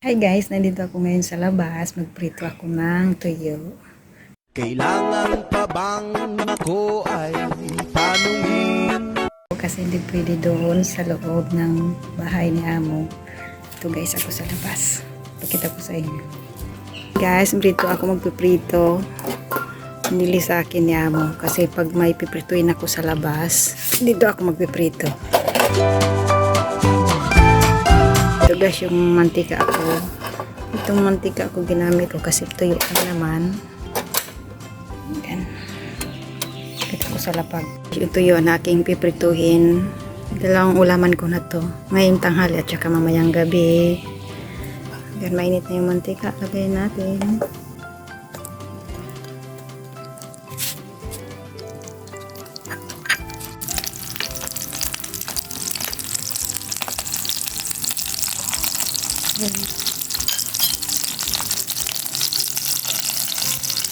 Hi guys, nandito ako ngayon sa labas. Magprito ako ng tuyo. Kailangan pa bang ako ay tanungin? Kasi hindi pwede doon sa loob ng bahay ni Amo. Ito guys, ako sa labas. Pakita ko sa inyo. Guys, prito ako magpiprito. Nili sa akin ni Amo. Kasi pag may piprituin ako sa labas, dito ako magpiprito. Ito guys, yung mantika ako. Itong mantika ako ginamit ko kasi tuyo lang naman. Yan. Ito ko sa lapag. Ito yun, aking piprituhin. Dalawang ulaman ko na to. Ngayong tanghali at saka mamayang gabi. Yan, mainit na yung mantika. Lagay natin. Yan.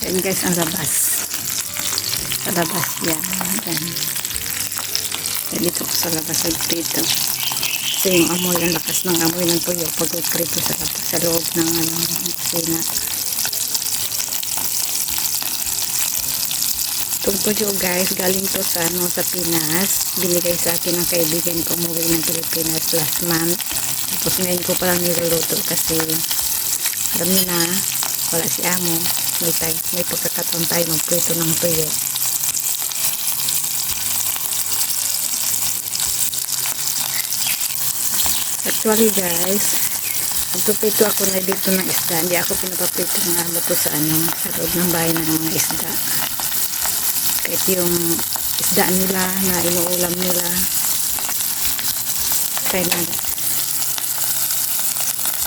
Yan guys, ang labas. Sa labas yan. Yan. Yan dito ko sa labas sa prito. Kasi yung amoy, ang lakas ng amoy ng tuyo pag prito sa labas, sa loob ng ano, kusina. Itong tuyo guys, galing to sa ano, sa Pinas. Binigay sa akin ng kaibigan ko umuwi ng Pilipinas last month. Tapos ngayon ko palang niluluto kasi alam niyo na, wala si amo. May, tay, may pagkakataon tayo magprito ng tuyo. Actually guys, magpapito ako na dito ng isda. Hindi ako pinapapito ng amo ko sa ano, sa loob ng bahay ng mga isda. Kahit yung isda nila na inuulam nila. Kaya na,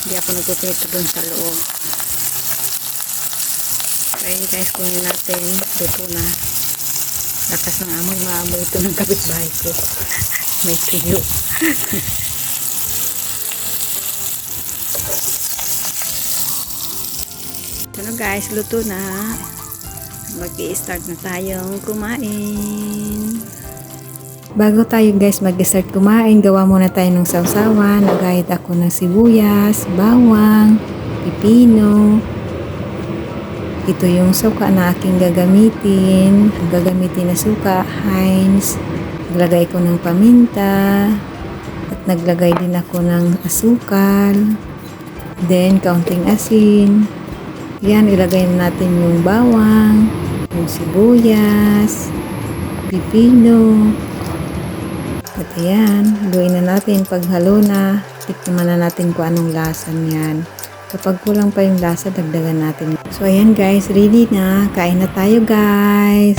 hindi ako nagpapito doon sa loob. Kaya guys, kunin natin. Luto na. Lakas ng amoy, maamoy ito ng kapitbahay ko. May tuyo. Na guys, luto na. mag start na tayong kumain. Bago tayo guys mag-start kumain, gawa muna tayo ng sausawan. Nagayat ako ng sibuyas, bawang, pipino. Ito yung suka na aking gagamitin. Ang gagamitin na suka, Heinz. Naglagay ko ng paminta. At naglagay din ako ng asukal. Then, kaunting asin. Yan, ilagay na natin yung bawang, yung sibuyas, pipino. At ayan, haluin na natin. Pag halo na, tikman na natin kung anong lasa niyan. Kapag kulang pa yung lasa, dagdagan natin. So, ayan guys, ready na. Kain na tayo guys.